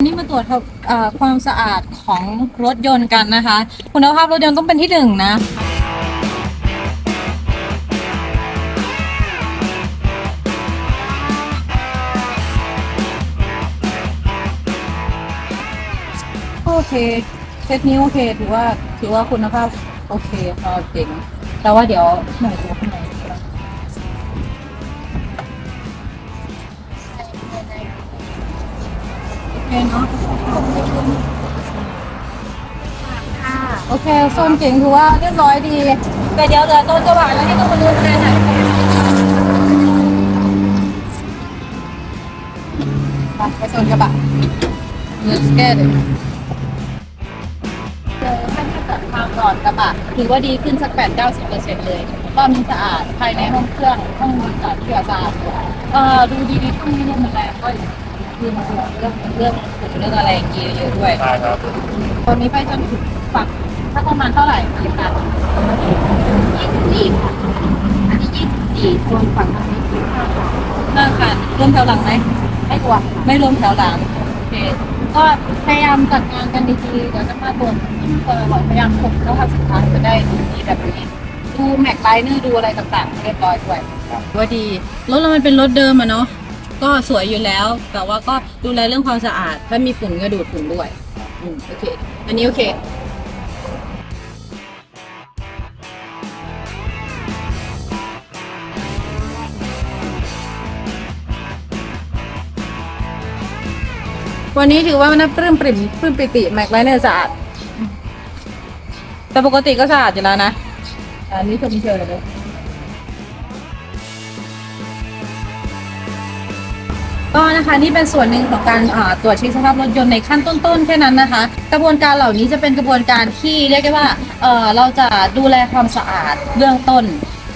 นนี้มาตรวจเอ่อความสะอาดของรถยนต์กันนะคะ คุณภาพรถยนต์ต้องเป็นที่หนึ่งนะโอเคเซตนี้โอเคถือว่าถือว่าคุณภาพโอเคพอเจ๋งแต่ว่าเดี๋ยวหน่อยดูข้างใน เคเนาะโอเคโซนเก่งถือว่าเรียบร้อยดี แต่เดี๋ยวเหลือโซนกระบะแล้วที่ต้องมาดูกันหน่อยไปไปโซนกระบะ Let's get it เจอท่านที่จัดทางก่อนกระบะถือว่าดีขึ้นสักแปดเก้าสิบเปอร์เซ็นต์เลยรอบนี้สะอาด ภายในห้องเครื่อง ห้องจอดเที่ยวสะอาดเอ่อดูดีๆห้องนี้เนี่ยมันแรงก็ คือมันเรื่องเรื่องฝุ่นเรื่องอะไรอย่างเงี้ยเยอะด้วยได้ครับ ตอนนี้ไปจนถึงฝั่งถ้าประมาณเท่าไหร่กี่คันยี่สิบสี่ค่ะอันนี้ยี่สิบสี่ส่วนฝั่งทางนี้สิบห้าค่ะห้าคันรวมแถวหลังไหมไม่รวมไม่รวมแถวหลังโอเคก็พยายามจัดงานกันดีๆเดี๋ยวจะมาตรวจตลอดพยายามคงแล้วทำสินค้าจะได้ดีแบบนี้ดูแม็กไลเนอร์ดูอะไรต่างๆให้เรียบร้อยด้วยว่าดีรถเรามันเป็นรถเดิมอะเนาะ ก็สวยอยู่แล้ว แต่ว่าก็ดูแลเรื่องความสะอาด ถ้ามีฝุ่นก็ดูดฝุ่นด้วย อืมโอเค อันนี้โอเควันนี้ถือว่ามันปลื้มปริ่มปลื้มปิติแม็กไลเนอร์สะอาด แต่ปกติก็สะอาดอยู่แล้วนะ อันนี้ชมเชยเลย ก็นะคะนี่เป็นส่วนหนึ่งของการตรวจเช็คสภาพรถยนต์ในขั้นต้นๆแค่นั้นนะคะ กระบวนการเหล่านี้จะเป็นกระบวนการที่เรียกได้ว่าเเราจะดูแลความสะอาดเบื้องต้น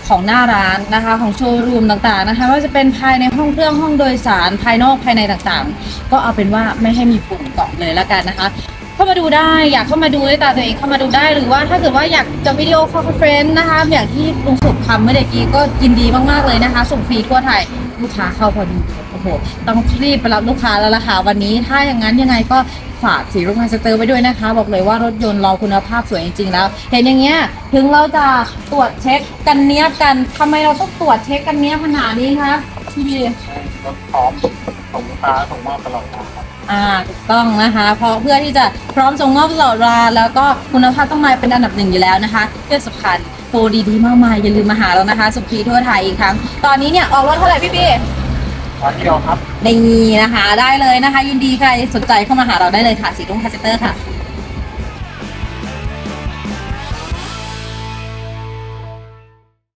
ของหน้าร้านนะคะของโชว์รูมต่างๆนะคะว่าจะเป็นภายในห้องเครื่องห้องโดยสารภายนอกภายในต่างๆ ก็เอาเป็นว่าไม่ให้มีฝุ่นเกาะเลยละกันนะคะเข้ามาดูได้อยากเข้ามาดูด้วยตาตัวเองเข้ามาดูได้หรือว่าถ้าเกิดว่าอยากจะวิดีโอคอลคอนเฟรนซ์นะคะอย่างที่ลุงสุขทำเมื่อกี้ก็ยินดีมากๆเลยนะคะส่งฟรีทั่วไทย ลูกค้าเข้าพอดีโอ้โหต้องรีบไปรับลูกค้าแล้วล่ะค่ะวันนี้ถ้าอย่างนั้นยังไงก็ฝากสีรุ่งไฮสเตอร์ไว้ด้วยนะคะ บอกเลยว่ารถยนต์เราคุณภาพสวยจริงๆแล้ว เห็นอย่างเงี้ยถึงเราจะตรวจเช็คกันเนี้ยบกันทำไมเราต้องตรวจเช็คกันเนี้ยบขนาดนี้คะพี่บีรถพร้อมส่งลูกค้าส่งมอบตลอดครับ อ่าถูกต้องนะคะ เพราะเพื่อที่จะพร้อมส่งมอบตลอดเวลาแล้วก็คุณภาพต้องมาเป็นอันดับหนึ่งอยู่แล้วนะคะเพื่อสำคัญโปรดีๆมากมายอย่าลืมมาหาเรานะคะ สุขีทั่วไทยอีกครั้ง ตอนนี้เนี่ยออกรถเท่าไหร่พี่บีร้านเดียวครับในนี้นะคะ ได้เลยนะคะ ยินดีใครสนใจเข้ามาหาเราได้เลยค่ะสีรุ่งคาเซเตอร์ค่ะ